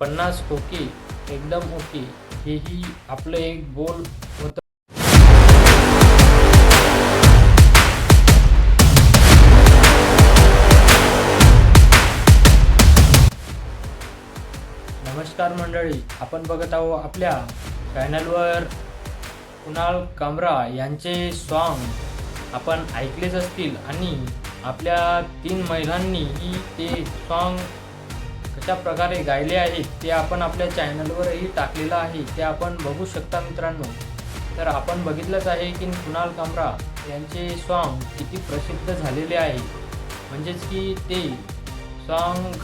पन्नास ओके एकदम ओके हेही आपलं एक बोल होतं. नमस्कार मंडळी आपण बघत आहोत आपल्या चॅनलवर कुणाल कामरा यांचे सॉन्ग आपण ऐकलेच असतील आणि आपल्या तीन महिलांनीही ते सॉन्ग कशा प्रकारे गायले आहेत ते आपण आपल्या चॅनलवरही टाकलेलं आहे ते आपण बघू शकता मित्रांनो. तर आपण बघितलंच आहे की कुणाल कामरा यांचे सॉन्ग किती प्रसिद्ध झालेले आहे. म्हणजेच की ते सॉन्ग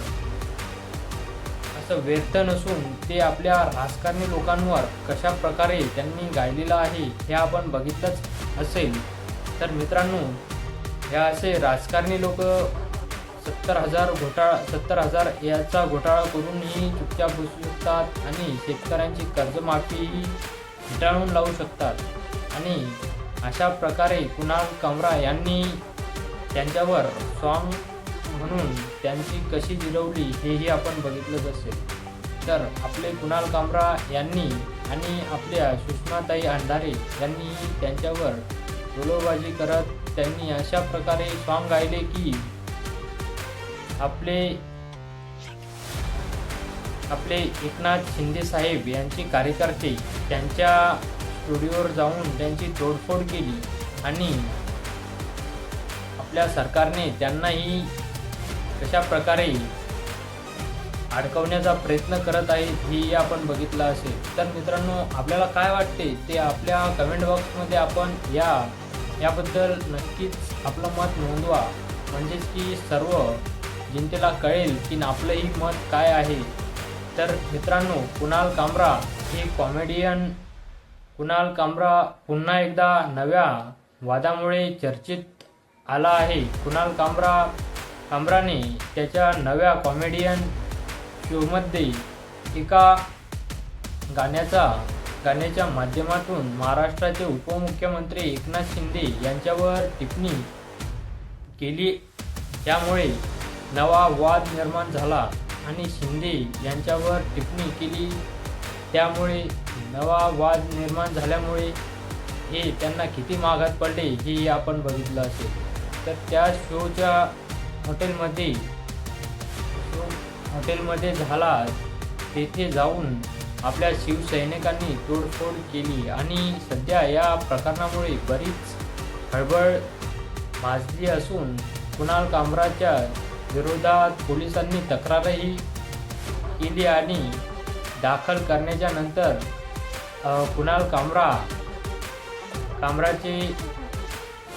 असं व्यर्थ नसून ते आपल्या राजकारणी लोकांवर कशा प्रकारे त्यांनी गायलेलं आहे हे आपण बघितलंच असेल. तर मित्रांनो या असे राजकारणी लोक सत्तर हजार घोटाळा सत्तर हजार याचा घोटाळा करूनही चुपचाप बसू शकतात आणि शेतकऱ्यांची कर्जमाफीही फेटाळून लावू शकतात. आणि अशा प्रकारे कुणाल कामरा यांनी त्यांच्यावर सॉन्ग म्हणून त्यांची कशी जिरवली हेही आपण बघितलंच असेल. तर आपले कुणाल कामरा यांनी आणि आपल्या सुषमाताई अंधारे यांनी त्यांच्यावर गोलोबाजी करत त्यांनी अशा प्रकारे सॉन्ग गायले की आपले आपले एकनाथ शिंदे साहेब यांचे कार्यकर्ते त्यांच्या स्टुडिओवर जाऊन त्यांची तोडफोड केली आणि आपल्या सरकारने त्यांनाही कशा प्रकारे अडकवण्याचा प्रयत्न करत आहे हे आपण बघितलं असेल. तर मित्रांनो आपल्याला काय वाटते? ते आपल्या कमेंट बॉक्समध्ये आपण या. याबद्दल नक्कीच आपलं मत नोंदवा. म्हणजेच की सर्व जनतेला कळेल की आपलंही मत काय आहे. तर मित्रांनो कुणाल कामरा हे कॉमेडियन कुणाल कामरा पुन्हा एकदा नव्या वादामुळे चर्चेत आला आहे. कुणाल कामरा कामराने त्याच्या नव्या कॉमेडियन शोमध्ये एका गाण्याचा गाण्याच्या माध्यमातून महाराष्ट्राचे उपमुख्यमंत्री एकनाथ शिंदे यांच्यावर टिप्पणी केली. त्यामुळे नवा वाद निर्माण झाला आणि शिंदे यांच्यावर टिप्पणी केली. त्यामुळे नवा वाद निर्माण झाल्यामुळे हे त्यांना किती मागात पडले हे आपण बघितलं असेल. तर त्या शोच्या हॉटेलमध्ये शो हॉटेलमध्ये झाला. तेथे जाऊन आपल्या शिवसैनिकांनी तोडफोड केली आणि सध्या या प्रकरणामुळे बरीच खळबळ माजली असून कुणाल कामराच्या विरोधात पोलिसांनी तक्रारही केली आणि दाखल करण्याच्या नंतर कुणाल कामरा कामराचे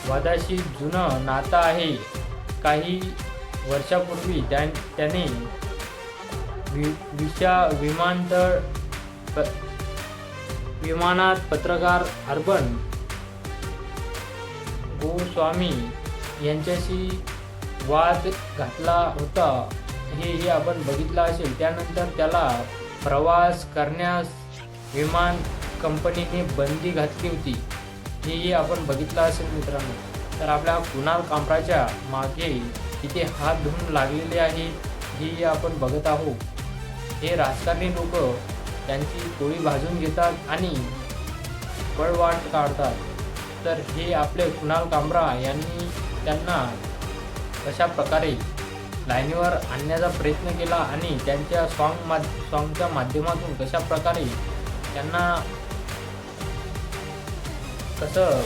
वादाशी जुनं नातं आहे. काही वर्षापूर्वी त्या त्याने वि विशा विमानतळ प विमानात पत्रकार अर्बन गोस्वामी यांच्याशी वाद घातला होता हेही आपण बघितलं असेल. त्यानंतर त्याला प्रवास करण्यास विमान कंपनीने बंदी घातली होती. हेही आपण बघितलं असेल मित्रांनो. तर आपल्या कुणाल कामराच्या मागे तिथे हात धुवून लागलेले आहे हेही आपण बघत आहोत. हे राजकारणी लोक त्यांची टोळी भाजून घेतात आणि पळवाट काढतात. तर हे आपले कुणाल कामरा यांनी त्यांना कशा प्रकारे लाईनीवर आणण्याचा प्रयत्न केला आणि त्यांच्या सॉन्ग मा सॉन्गच्या माध्यमातून कशा प्रकारे त्यांना कसं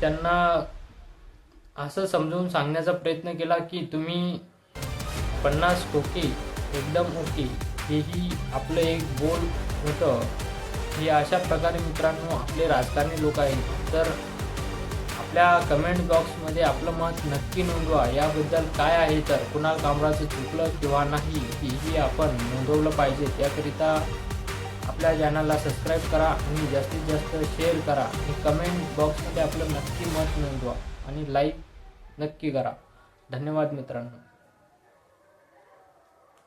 त्यांना असं समजून सांगण्याचा प्रयत्न केला की तुम्ही पन्नास ओके एकदम ओके हेही आपलं एक बोल होतं. हे अशा प्रकारे मित्रांनो आपले राजकारणी लोक आहेत. तर आपल्या कमेंट बॉक्समध्ये आपलं मत नक्की नोंदवा. याबद्दल काय आहे तर कुणाल कामराचं चुकलं किंवा नाही हेही आपण नोंदवलं पाहिजे. त्याकरिता आपल्या चॅनलला सबस्क्राईब करा आणि जास्तीत जास्त शेअर करा. आणि कमेंट बॉक्समध्ये आपलं नक्की मत नोंदवा आणि लाईक नक्की करा. धन्यवाद मित्रांनो.